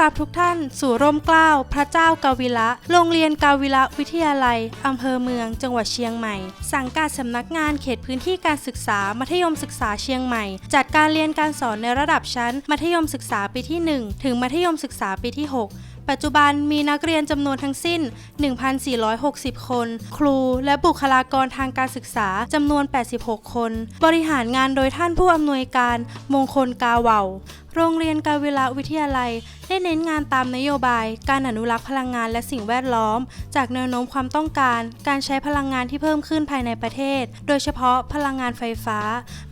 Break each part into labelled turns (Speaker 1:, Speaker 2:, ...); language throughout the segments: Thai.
Speaker 1: รับทุกท่านสู่ร่มเกล้าพระเจ้ากาวิละ โรงเรียนกาวิละวิทยาลัย อำเภอเมือง จังหวัดเชียงใหม่ สังกัดสำนักงานเขตพื้นที่การศึกษา มัธยมศึกษาเชียงใหม่ จัดการเรียนการสอนในระดับชั้น มัธยมศึกษาปีที่ 1 ถึงมัธยมศึกษาปีที่ 6ปัจจุบันมีนักเรียนจำนวนทั้งสิ้น 1,460 คน ครูและบุคลากรทางการศึกษาจำนวน 86 คน บริหารงานโดยท่านผู้อำนวยการมงคลกาเวาโรงเรียนกาเวลาวิทยาลัย ได้เน้นงานตามนโยบาย การอนุรักษ์พลังงานและสิ่งแวดล้อม จากแนวโน้มความต้องการ การใช้พลังงานที่เพิ่มขึ้นภายในประเทศ โดยเฉพาะพลังงานไฟฟ้า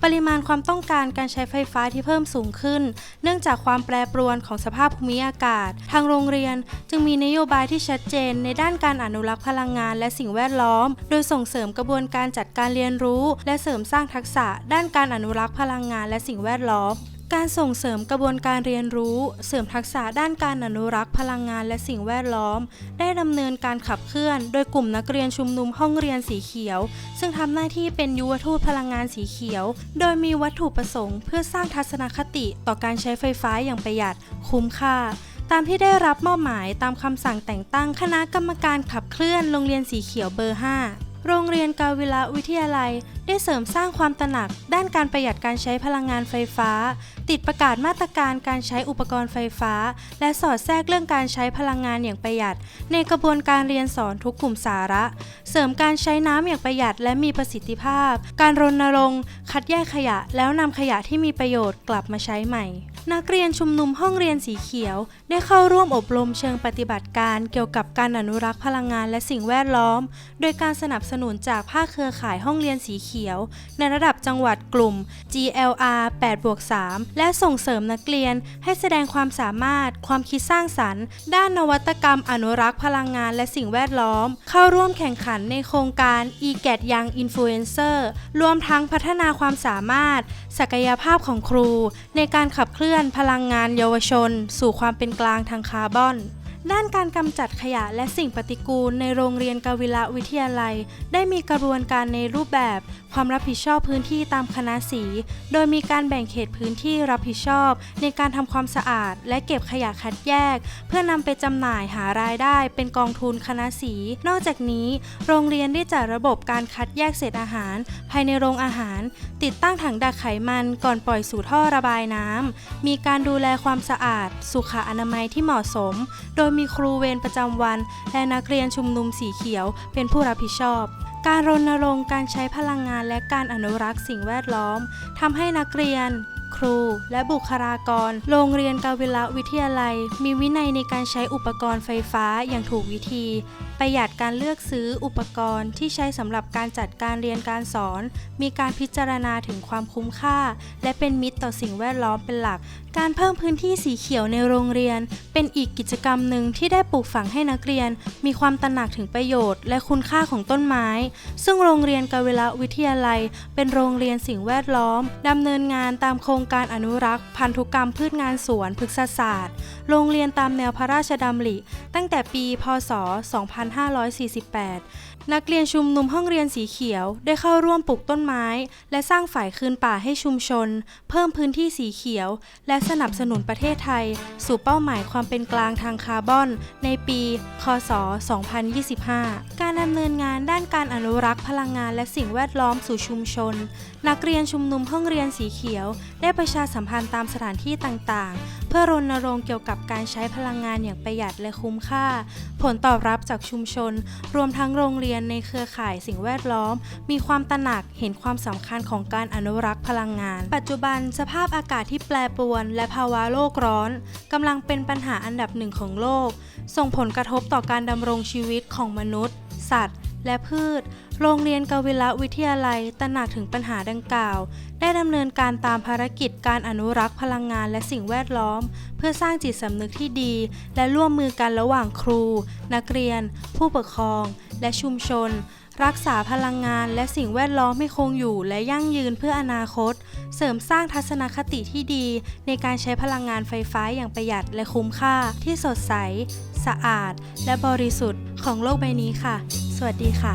Speaker 1: ปริมาณความต้องการการใช้ไฟฟ้าที่เพิ่มสูงขึ้น เนื่องจากความแปรปรวนของสภาพภูมิอากาศ ทางโรงเรียนจึงมีนโยบายที่ชัดเจน ในด้านการอนุรักษ์พลังงานและสิ่งแวดล้อม โดยส่งเสริมกระบวนการจัดการเรียนรู้ และเสริมสร้างทักษะ ด้านการอนุรักษ์พลังงานและสิ่งแวดล้อม การส่งเสริมกระบวนการเรียนรู้ เสริมทักษะด้านการอนุรักษ์พลังงานและสิ่งแวดล้อม ได้ดำเนินการขับเคลื่อน โดยกลุ่มนักเรียนชุมนุมห้องเรียนสีเขียว ซึ่งทำหน้าที่เป็นยุวทูตพลังงานสีเขียว โดยมีวัตถุประสงค์ เพื่อสร้างทัศนคติต่อการใช้ไฟฟ้าอย่างประหยัด คุ้มค่า ตามที่ได้รับมอบหมายตามคำสั่งแต่งตั้งคณะกรรมการขับเคลื่อนโรงเรียนสีเขียวเบอร์ 5 โรงเรียนกาวิละวิทยาลัย ได้เสริมสร้างความตระหนัก ด้านการประหยัดการใช้พลังงานไฟฟ้า ติดประกาศมาตรการการใช้อุปกรณ์ไฟฟ้า และสอดแทรกเรื่องการใช้พลังงานอย่างประหยัด ในกระบวนการเรียนสอนทุกกลุ่มสาระ เสริมการใช้น้ำอย่างประหยัดและมีประสิทธิภาพ การรณรงค์ คัดแยกขยะแล้วนำขยะที่มีประโยชน์กลับมาใช้ใหม่ นักเรียนชุมนุมห้องเรียนสีเขียว ได้เข้าร่วมอบรมเชิงปฏิบัติการเกี่ยวกับการอนุรักษ์พลังงานและสิ่งแวดล้อม โดยการสนับสนุนจากภาคเครือข่ายห้องเรียนสีเขียว ในระดับจังหวัดกลุ่ม GLR 8บวก3และส่งเสริมนักเรียนให้แสดงความสามารถ ความคิดสร้างสรรค์ ด้านนวัตกรรมอนุรักษ์พลังงานและสิ่งแวดล้อม เข้าร่วมแข่งขันในโครงการ e g a t Young Influencer รวมทั้งพัฒนาความสามารถ ศักยภาพของครู ในการขับเคลื่อนอนพลังงานเยาวชน สู่ความเป็นกลางทางคาร์บอน ด้านการกำจัดขยะและสิ่งปฏิกูลในโรงเรียนกาวิละวิทยาลัย ได้มีกระบวนการในรูปแบบ ความรับผิดชอบพื้นที่ตามคณะสี โดยมีการแบ่งเขตพื้นที่รับผิดชอบ ในการทำความสะอาด และเก็บขยะคัดแยก เพื่อนำไปจำหน่ายหารายได้ เป็นกองทุนคณะสี นอกจากนี้ โรงเรียนได้จัดระบบการคัดแยกเศษอาหาร ภายในโรงอาหาร ติดตั้งถังดักไขมันก่อนปล่อยสู่ท่อระบายน้ำมีการดูแลความสะอาด สุขอนามัยที่เหมาะสม โดยมีครูเวรประจำวัน และนักเรียนชุมนุมสีเขียวเป็นผู้รับผิดชอบ การรณรงค์การใช้พลังงานและการอนุรักษ์สิ่งแวดล้อมทำให้นักเรียน ครู และบุคลากร โรงเรียนกาวิละวิทยาลัย มีวินัยในการใช้อุปกรณ์ไฟฟ้าอย่างถูกวิธี ประหยัดการเลือกซื้ออุปกรณ์ที่ใช้สำหรับการจัดการเรียนการสอน มีการพิจารณาถึงความคุ้มค่า และเป็นมิตรต่อสิ่งแวดล้อมเป็นหลัก การเพิ่มพื้นที่สีเขียวในโรงเรียน เป็นอีกกิจกรรมหนึ่งที่ได้ปลูกฝังให้นักเรียน มีความตระหนักถึงประโยชน์ และคุณค่าของต้นไม้ ซึ่งโรงเรียนกาเวลวิทยาลัย เป็นโรงเรียนสิ่งแวดล้อมดำเนินงานตามโครงการอนุรักษ์ พันธุกรรมพืชงานสวนพฤกษศาสตร์ โรงเรียนตามแนวพระราชดำริ ตั้งแต่ปี พศ 2548 นักเรียนชุมนุมห้องเรียนสีเขียว ได้เข้าร่วมปลูกต้นไม้ และสร้างฝ่ายคืนป่าให้ชุมชน เพิ่มพื้นที่สีเขียว และสนับสนุนประเทศไทย สู่เป้าหมายความเป็นกลางทางคาร์บอน ในปี คศ 2025 การดำเนินงานด้านการอนุรักษ์พลังงานและสิ่งแวดล้อมสู่ชุมชน นักเรียนชุมนุมห้องเรียนสีเขียว ได้ประชาสัมพันธ์ตามสถานที่ต่างๆ เพื่อรณรงค์เกี่ยวกับการใช้พลังงานอย่างประหยัดและคุ้มค่า ผลตอบรับจากชุมชน รวมทั้งโรงเรียนในเครือข่ายสิ่งแวดล้อม มีความตระหนักเห็นความสำคัญของการอนุรักษ์พลังงาน ปัจจุบันสภาพอากาศที่แปรปรวน และภาวะโลกร้อนกำลังเป็นปัญหาอันดับหนึ่งของโลก ส่งผลกระทบต่อการดำรงชีวิตของมนุษย์ สัตว์ และพืช โรงเรียนกวิละวิทยาลัยตระหนักถึงปัญหาดังกล่าว ได้ดำเนินการตามภารกิจการอนุรักษ์พลังงานและสิ่งแวดล้อม เพื่อสร้างจิตสำนึกที่ดี และร่วมมือกันระหว่างครู นักเรียน ผู้ปกครอง และชุมชนรักษาพลังงานและสิ่งแวดล้อมให้คงอยู่และยั่งยืนเพื่ออนาคต เสริมสร้างทัศนคติที่ดี ในการใช้พลังงานไฟฟ้าอย่างประหยัดและคุ้มค่าที่สดใส สะอาดและบริสุทธิ์ของโลกใบนี้ค่ะ สวัสดีค่ะ